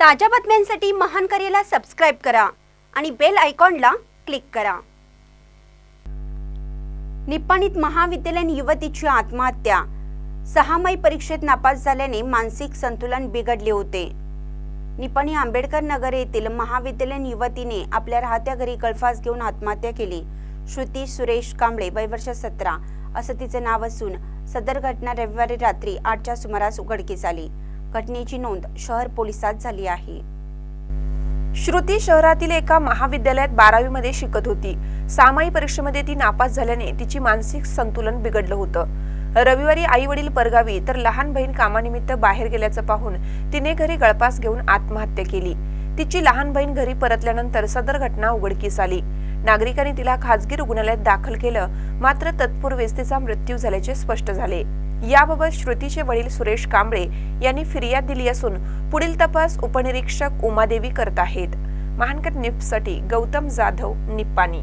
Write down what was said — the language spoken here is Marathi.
ताज्या बातम्यांसाठी महान करेला सबस्क्राईब करा आणि बेल आयकॉनला क्लिक करा. निपाणीत महाविद्यालयीन युवतीची आत्महत्या. सहामाई परीक्षेत नापास झाल्याने मानसिक संतुलन बिघडले होते. निपाणी आंबेडकर नगर येथील महाविद्यालयीन युवतीने आपल्या राहत्या घरी गळफास घेऊन आत्महत्या केली. श्रुती सुरेश कांबळे वय वर्ष सतरा असं तिचं नाव असून सदर घटना रविवारी रात्री आठच्या सुमारास उघडकीस आली. घटनेची नोंद शहर पोलिसात झाली आहे. श्रुती शहरातील एका महाविद्यालयात बारावीमध्ये शिकत होती. सामाई परीक्षेमध्ये ती नापास झाल्याने तिची मानसिक संतुलन बिघडलं होतं. रविवारी आई वडील परगावी तर लहान बहीण कामानिमित्त बाहेर गेल्याचं पाहून तिने घरी गळपास घेऊन आत्महत्या केली. तिची लहान बहीण घरी परतल्यानंतर सदर घटना उघडकीस आली. नागरिकांनी तिला खासगी रुग्णालयात दाखल केलं मात्र तत्पूर्वीच तिचा मृत्यू झाल्याचे स्पष्ट झाले. याबाबत श्रुतीचे वडील सुरेश कांबळे यांनी फिर्याद दिली असून पुढील तपास उपनिरीक्षक उमादेवी करत आहेत. महानकर निपसाठी गौतम जाधव निप्पाणी.